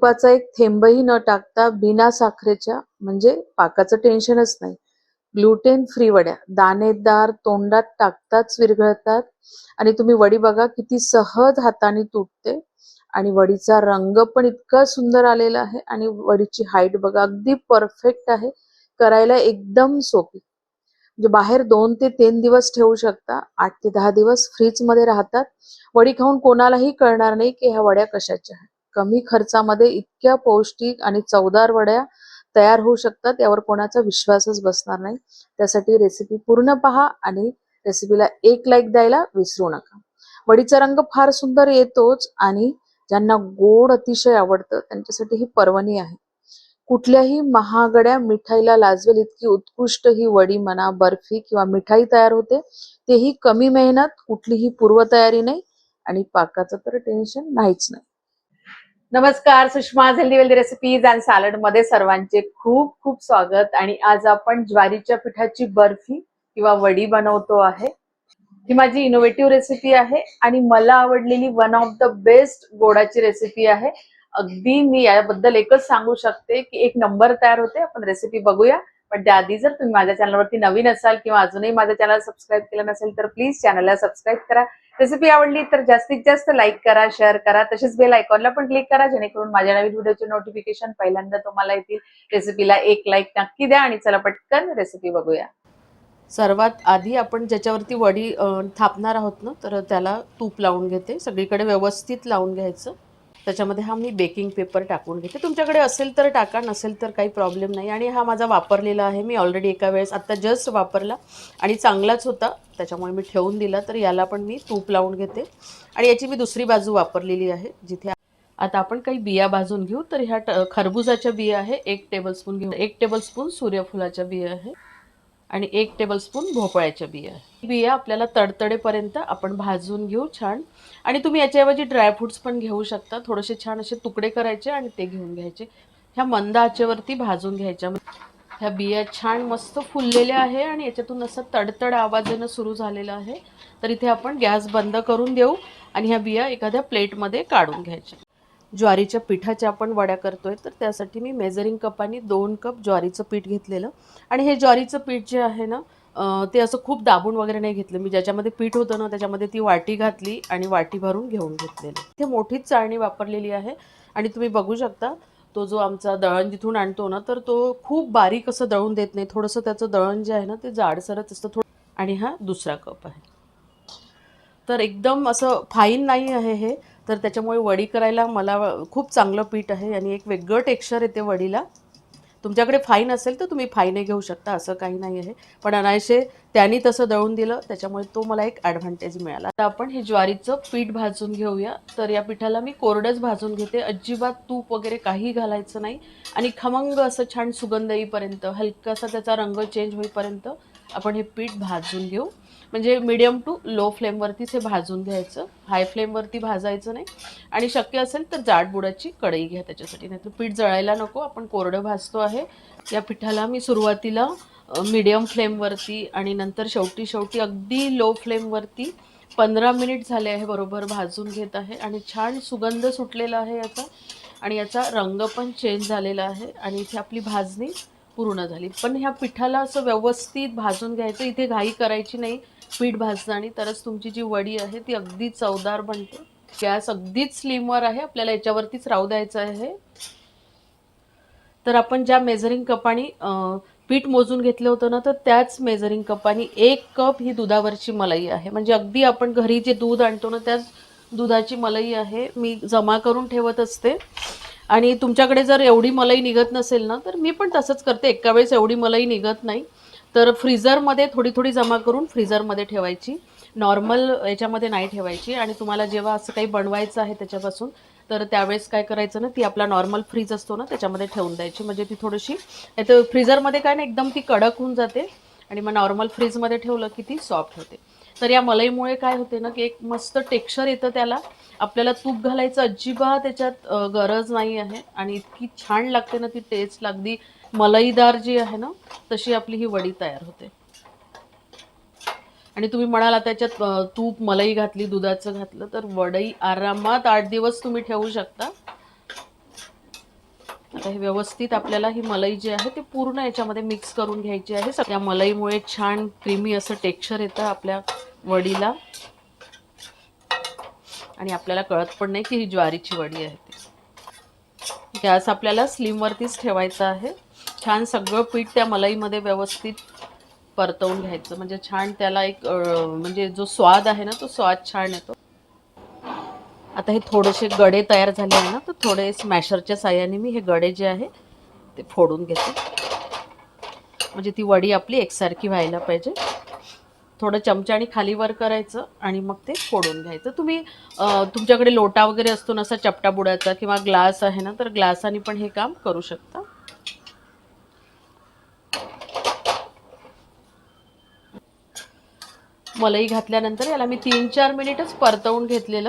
तुपाचा एक थेंबही न टाकता बिना साखरेच्या म्हणजे पाकाचं टेन्शनच नाही. ग्लुटेन फ्री वड्या दाणेदार तोंडात टाकताच विरघळतात. आणि तुम्ही वडी बघा किती सहज हाताने तुटते. आणि वडीचा रंग पण इतका सुंदर आलेला आहे. आणि वडीची हाईट बघा अगदी परफेक्ट आहे. करायला एकदम सोपी. म्हणजे बाहेर दोन ते तीन दिवस ठेवू शकता. आठ ते दहा दिवस फ्रीजमध्ये राहतात. वडी खाऊन कोणालाही कळणार नाही की ह्या वड्या कशाच्या आहेत. कमी खर्चामध्ये इतक्या पौष्टिक आणि चवदार वड्या तयार होऊ शकतात यावर कोणाचा विश्वासच बसणार नाही. त्यासाठी रेसिपी पूर्ण पहा आणि रेसिपीला एक लाईक द्यायला विसरू नका. वडीचा रंग फार सुंदर येतोच आणि ज्यांना गोड अतिशय आवडतं त्यांच्यासाठी ही पर्वणी आहे. कुठल्याही महागड्या मिठाईला लाजवेल इतकी उत्कृष्ट ही वडी म्हणा बर्फी किंवा मिठाई तयार होते तेही कमी मेहनत कुठलीही पूर्वतयारी नाही आणि पाकाचं तर टेन्शन नाहीच नाही. नमस्कार Sushma healthy wealthy recipes and सॅलडमध्ये सर्वांचे खूप खूप स्वागत. आणि आज आपण ज्वारीच्या पिठाची बर्फी किंवा वडी बनवतो आहे. ही माझी इनोव्हेटिव्ह रेसिपी आहे आणि मला आवडलेली वन ऑफ द बेस्ट गोडाची रेसिपी आहे. अगदी मी याबद्दल एकच सांगू शकते की एक नंबर तयार होते. आपण रेसिपी बघूया. पण त्याआधी जर तुम्ही माझ्या चॅनलवरती नवीन असाल किंवा अजूनही माझ्या चॅनल सबस्क्राईब केलं नसेल तर प्लीज चॅनलला सबस्क्राईब करा. रेसिपी आवडली तर जास्तीत जास्त लाईक करा शेअर करा. तसेच बेल आयकॉनला पण क्लिक करा जेणेकरून माझ्या नवीन व्हिडिओचे नोटिफिकेशन पहिल्यांदा तुम्हाला येतील. रेसिपीला एक लाईक नक्की द्या आणि चला पटकन रेसिपी बघूया. सर्वात आधी आपण ज्याच्यावरती वडी थापणार आहोत ना तर त्याला तूप लावून घेते. सगळीकडे व्यवस्थित लावून घ्यायचं. त्याच्यामध्ये हा मी बेकिंग पेपर टाकून घेते. तुमच्याकडे असेल तर टाका नसेल तर काही प्रॉब्लेम नाही. आणि हा माझा वापरलेला आहे. मी ऑलरेडी एका वेळेस आत्ता जस्ट वापरला आणि चांगलाच होता. त्याच्यामुळे मी ठेवून दिला. तर याला पण मी तूप लावून घेते. आणि याची मी दुसरी बाजू वापरलेली आहे जिथे आता आपण काही बिया भाजून घेऊ. तर ह्या ट- खरबुजाच्या बिया आहे. एक टेबलस्पून घेऊ. एक टेबलस्पून सूर्यफुलाच्या बिया आहे. आणि एक टेबलस्पून भोपळ्याच्या बिया. बिया आपल्याला तडतडेपर्यंत आपण भाजून घेऊ छान. आणि तुम्ही याच्याऐवजी ड्रायफ्रुट्स पण घेऊ शकता. थोडेसे छान असे तुकडे करायचे आणि ते घेऊन घ्यायचे. ह्या मंद आचेवरती भाजून घ्यायच्या. ह्या बिया छान मस्त फुललेल्या आहे आणि याच्यातून असं तडतड आवाज येणं सुरू झालेलं आहे. तर इथे आपण गॅस बंद करून देऊ आणि ह्या बिया एखाद्या प्लेटमध्ये काढून घ्यायच्या. ज्वारीच्या पिठाच्या आपण वड्या करतोय तर त्यासाठी मी मेजरिंग कपाने दोन कप ज्वारीचं पीठ घेतलेलं. आणि हे ज्वारीचं पीठ जे आहे ना ते असं खूप दाबून वगैरे नाही घेतलं. मी ज्याच्यामध्ये पीठ होतं ना त्याच्यामध्ये ती वाटी घातली आणि वाटी भरून घेऊन घेतलेली. ते मोठीच चाळणी वापरलेली आहे. आणि तुम्ही बघू शकता तो जो आमचा दळण जिथून आणतो ना तर तो खूप बारीक असं दळून देत नाही. थोडंसं त्याचं दळण जे आहे ना ते जाडसरच असतं. थोडं आणि हा दुसरा कप आहे. तर एकदम असं फाईन नाही आहे हे. तर त्याच्यामुळे वडी करायला मला खूप चांगलं पीठ आहे आणि एक वेगळं टेक्स्चर येते वडीला. तुमच्याकडे फाईन असेल तर तुम्ही फाईनही घेऊ शकता असं काही नाही आहे. पण अनायसे त्यांनी तसं दळून दिलं त्याच्यामुळे तो मला एक ॲडव्हान्टेज मिळाला. आता आपण हे ज्वारीचं पीठ भाजून घेऊया. तर या पिठाला मी कोरडंच भाजून घेते. अजिबात तूप वगैरे काही घालायचं नाही. आणि खमंग असं छान सुगंध येईपर्यंत हलकासा त्याचा रंग चेंज होईपर्यंत आपण हे पीठ भाजून घेऊ. म्हणजे मिडियम टू लो फ्लेमवरतीच हे भाजून घ्यायचं. हाय फ्लेमवरती भाजायचं नाही. आणि शक्य असेल तर जाडबुडाची कढई घ्या त्याच्यासाठी. नाही तर पीठ जळायला नको. आपण कोरडं भाजतो आहे. या पिठाला मी सुरुवातीला मिडियम फ्लेमवरती आणि नंतर शेवटी शेवटी अगदी लो फ्लेमवरती पंधरा मिनिट झाले आहे बरोबर भाजून घेत आहे. आणि छान सुगंध सुटलेला आहे याचा. आणि याचा रंग पण चेंज झालेला आहे. आणि इथे आपली भाजणी पूर्ण झाली. पण ह्या पिठाला असं व्यवस्थित भाजून घ्यायचं इथे घाई करायची नाही. पीठ भाजणं आणि तरच तुमची जी वडी आहे ती अगदी चवदार बनते. गॅस अगदीच स्लिमवर आहे आपल्याला याच्यावरतीच राहू द्यायचं आहे. तर आपण ज्या मेजरिंग कपानी पीठ मोजून घेतलं होतं ना तर त्याच मेजरिंग कपानी एक कप ही दुधावरची मलाई आहे. म्हणजे अगदी आपण घरी जे दूध आणतो ना त्याच दुधाची मलाई आहे. मी जमा करून ठेवत असते. आणि तुमच्याकडे जर एवढी मलाई निघत नसेल ना तर मी पण तसंच करते. एका वेळेस एवढी मलाई निघत नाही. तर फ्रीझरमध्ये थोडी थोडी जमा करून फ्रीझरमध्ये ठेवायची. नॉर्मल याच्यामध्ये नाही ठेवायची. आणि तुम्हाला जेव्हा असं काही बनवायचं आहे त्याच्यापासून तर त्यावेळेस काय करायचं ना ती आपला नॉर्मल फ्रीज असतो ना त्याच्यामध्ये ठेवून द्यायची. म्हणजे ती थोडीशी तर फ्रीझरमध्ये काय ना एकदम ती कडक होऊन जाते. आणि मग नॉर्मल फ्रीजमध्ये ठेवलं की ती सॉफ्ट होते. तर या मलईमुळे काय होते ना की एक मस्त टेक्स्चर येतं त्याला. आपल्याला तूप घालायचं अजिबात त्याच्यात गरज नाही आहे. आणि इतकी छान लागते ना ती टेस्ट अगदी मलईदार जी आहे ना तशी आपली ही वडी तयार होते. आणि तुम्ही म्हणाला त्याच्यात तूप मलाई घातली दुधाचं घातलं तर वडई आरामात आठ दिवस तुम्ही ठेवू शकता. आता हे व्यवस्थित आपल्याला ही मलाई जी आहे ती पूर्ण याच्यामध्ये मिक्स करून घ्यायची आहे. सगळ्या मलईमुळे छान क्रीमी असं टेक्स्चर येतं आपल्या वडीला. आणि आपल्याला कळत पण नाही की ही ज्वारीची वडी आहे ती. गॅस आपल्याला स्लिमवरतीच ठेवायचा आहे. छान सगळं पीठ त्या मलईमध्ये व्यवस्थित परतवून घ्यायचं. म्हणजे छान त्याला एक म्हणजे जो स्वाद आहे ना तो स्वाद छान येतो. आता हे थोडेसे गडे तयार झाले आहे ना तर थोडे स्मॅशरच्या साह्याने मी हे गडे जे आहे ते फोडून घेते. म्हणजे ती वडी आपली एकसारखी व्हायला पाहिजे. थोडं चमच्याने खाली वर करायचं आणि मग ते फोडून घ्यायचं. तुम्ही तुमच्याकडे लोटा वगैरे असतो ना असा चपटा बुडायचा किंवा ग्लास आहे ना तर ग्लासाने पण हे काम करू शकता. मलई घातल्यानंतर याला मी तीन चार मिनिटच परतवून घेतलेलं.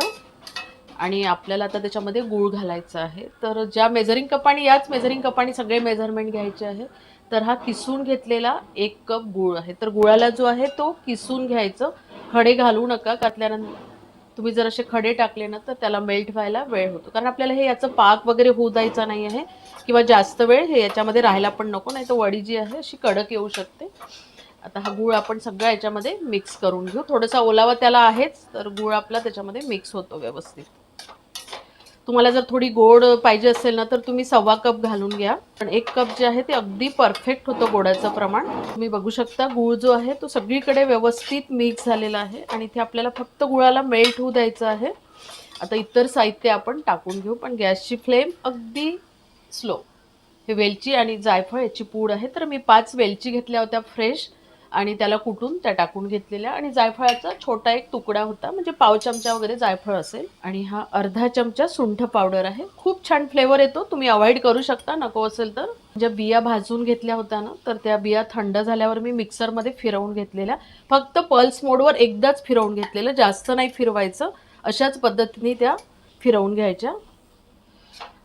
आणि आपल्याला आता त्याच्यामध्ये गूळ घालायचं आहे. तर ज्या मेजरिंग कपाने याच मेजरिंग कपाणी सगळे मेजरमेंट घ्यायचे आहे तर हा किसून घेतलेला एक कप गूळ आहे. तर गुळाला जो आहे तो किसून घ्यायचं. खडे घालू नका घातल्यानंतर तुम्ही जर असे खडे टाकले ना तर त्याला मेल्ट व्हायला वेळ होतो. कारण आपल्याला हे याचं पाक वगैरे होऊ द्यायचा नाही आहे किंवा जास्त वेळ हे याच्यामध्ये राहायला पण नको नाही तर वडी जी आहे अशी कडक येऊ शकते. आता हा गूळ आपण सगळा याच्यामध्ये मिक्स करून घेऊ. थोडासा ओलावा त्याला आहेच तर गूळ आपला त्याच्यामध्ये मिक्स होतो व्यवस्थित. तुम्हाला जर थोडी गोड पाहिजे असेल ना तर तुम्ही सव्वा कप घालून घ्या. पण एक कप जे आहे ते अगदी परफेक्ट होतं गोडाचं प्रमाण. तुम्ही बघू शकता गूळ जो आहे तो सगळीकडे व्यवस्थित मिक्स झालेला आहे आणि इथे आपल्याला फक्त गुळाला मेल्ट होऊ द्यायचं आहे. आता इतर साहित्य आपण टाकून घेऊ पण गॅसची फ्लेम अगदी स्लो हे वेलची आणि जायफळ याची पूड आहे. तर मी पाच वेलची घेतल्या होत्या फ्रेश आणि त्याला कुटून त्या टाकून घेतलेल्या आणि जायफळाचा छोटा एक तुकडा होता म्हणजे पाव चमचा वगैरे जायफळ असेल. आणि हा अर्धा चमचा सुंठ पावडर आहे. खूप छान फ्लेवर येतो. तुम्ही अवॉइड करू शकता नको असेल तर. ज्या बिया भाजून घेतल्या होत्या ना तर त्या बिया थंड झाल्यावर मी मिक्सरमध्ये फिरवून घेतलेल्या. फक्त पल्स मोडवर एकदाच फिरवून घेतलेलं. जास्त नाही फिरवायचं. अशाच पद्धतीने त्या फिरवून घ्यायच्या.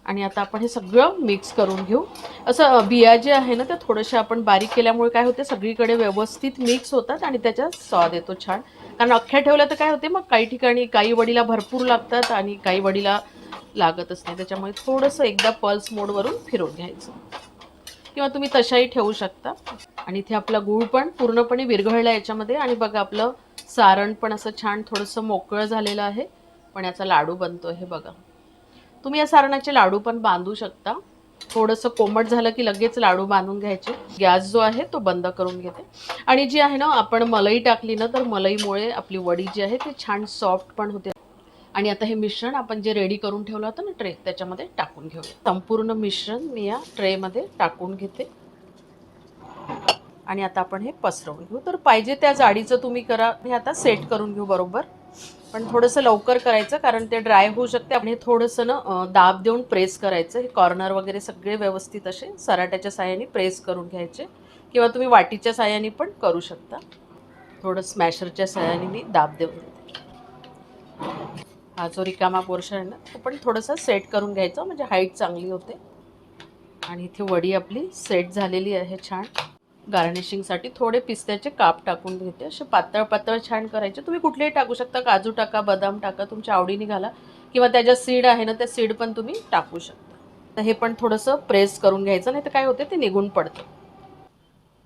आणि आता आपण हे सगळं मिक्स करून घेऊ. असं बिया जे आहे ना त्या थोड्याशा आपण बारीक केल्यामुळे काय होते सगळीकडे व्यवस्थित मिक्स होतात आणि त्याच्यात स्वाद येतो छान. कारण अख्ख्या ठेवल्या तर काय होते मग काही ठिकाणी काही वडीला भरपूर लागतात आणि काही वडीला लागतच नाही. त्याच्यामुळे थोडंसं एकदा पल्स मोडवरून फिरून घ्यायचं. किंवा तुम्ही तशाही ठेवू शकता. आणि इथे आपला गूळ पण पूर्णपणे विरघळला याच्यामध्ये आणि बघा आपलं सारण पण असं छान थोडंसं मोकळं झालेलं आहे. पण याचा लाडू बनतो हे बघा. तुम्ही या सारणाचे लाडू पण बांधू शकता. थोडंसं कोमट झालं की लगेच लाडू बांधून घ्यायचे. गॅस जो आहे तो बंद करून घेते. आणि जी आहे ना आपण मलई टाकली ना तर मलईमुळे आपली वडी जी आहे ती छान सॉफ्ट पण होते. आणि आता हे मिश्रण आपण जे रेडी करून ठेवलं होतं ना ट्रे त्याच्यामध्ये टाकून घेऊया. संपूर्ण मिश्रण मी या ट्रेमध्ये टाकून घेते. आणि आता आपण हे पसरवून घेऊ. तर पाहिजे त्या जाडीचं तुम्ही करा. हे आता सेट करून घेऊ बरोबर. पण थोडंसं लवकर करायचं कारण ते ड्राय होऊ शकते. आपण हे थोडंसं ना दाब देऊन प्रेस करायचं. हे कॉर्नर वगैरे सगळे व्यवस्थित असे सराट्याच्या साह्याने प्रेस करून घ्यायचे. किंवा तुम्ही वाटीच्या साह्याने पण करू शकता. थोडं स्मॅशरच्या साह्याने मी दाब देऊन देते. हा जो रिकामा पोर्शन आहे ना तो पण थोडंसं सेट करून घ्यायचा. म्हणजे हाईट चांगली होते. आणि इथे वडी आपली सेट झालेली आहे छान. गार्निशिंगसाठी थोडे पिस्त्याचे काप टाकून घेते. असे पातळ पातळ छान करायचे. तुम्ही कुठलेही टाकू शकता. काजू टाका बदाम टाका तुमच्या आवडीने घाला. किंवा त्याच्या सीड आहे ना त्या सीड पण तुम्ही टाकू शकता. तर हे पण थोडंसं प्रेस करून घ्यायचं नाही तर काय होते ते निघून पडतं.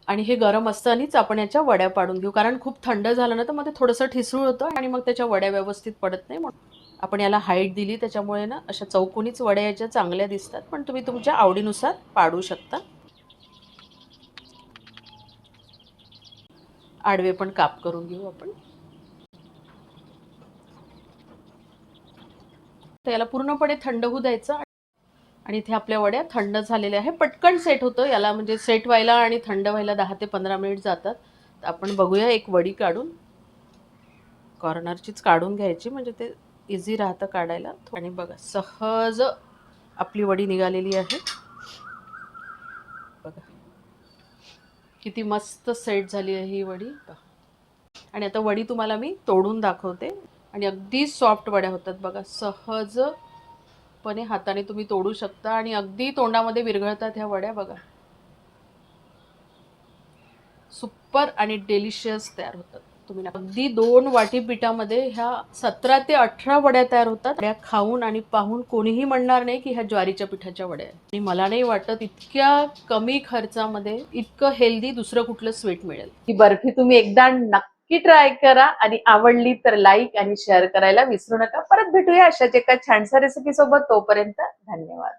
आणि हे गरम असतानाच आपण याच्या वड्या पाडून घेऊ. कारण खूप थंड झालं ना तर मग ते थोडंसं ठिसूळ होतं आणि मग त्याच्या वड्या व्यवस्थित पडत नाही म्हणून. आपण याला हाईट दिली त्याच्यामुळे ना अशा चौकोनीच वड्या याच्या चांगल्या दिसतात. पण तुम्ही तुमच्या आवडीनुसार पाडू शकता. आडवे पण काप करून घेऊ आपण. तर याला पूर्णपणे थंड होऊ द्यायचं आणि इथे आपल्या वड्या थंड झालेल्या आहे पटकन सेट होतं. याला म्हणजे सेट व्हायला आणि थंड व्हायला दहा ते पंधरा मिनिट जातात. तर आपण बघूया एक वडी काढून. कॉर्नरचीच काढून घ्यायची. म्हणजे ते इझी राहतं काढायला. आणि बघा सहज आपली वडी निघालेली आहे. किती मस्त सेट झाली आहे ही वडी. आणि आता वडी तुम्हाला मी तोडून दाखवते. आणि अगदी सॉफ्ट वड्या होतात बघा सहजपणे हाताने तुम्ही तोडू शकता आणि अगदी तोंडामध्ये विरघळतात ह्या वड्या बघा. सुपर आणि डेलिशियस तयार होतात. तुम्ही अगदी दोन वाटी पिठामध्ये ह्या सतरा ते अठरा वड्या तयार होतात. वड्या खाऊन आणि पाहून कोणीही म्हणणार नाही की ह्या ज्वारीच्या पिठाच्या वड्या आहेत. आणि मला नाही वाटत इतक्या कमी खर्चामध्ये इतकं हेल्दी दुसरं कुठलं स्वीट मिळेल. ही बर्फी तुम्ही एकदा नक्की ट्राय करा आणि आवडली तर लाईक आणि शेअर करायला विसरू नका. परत भेटूया अशाच एका छानशा रेसिपी सोबत. तोपर्यंत धन्यवाद.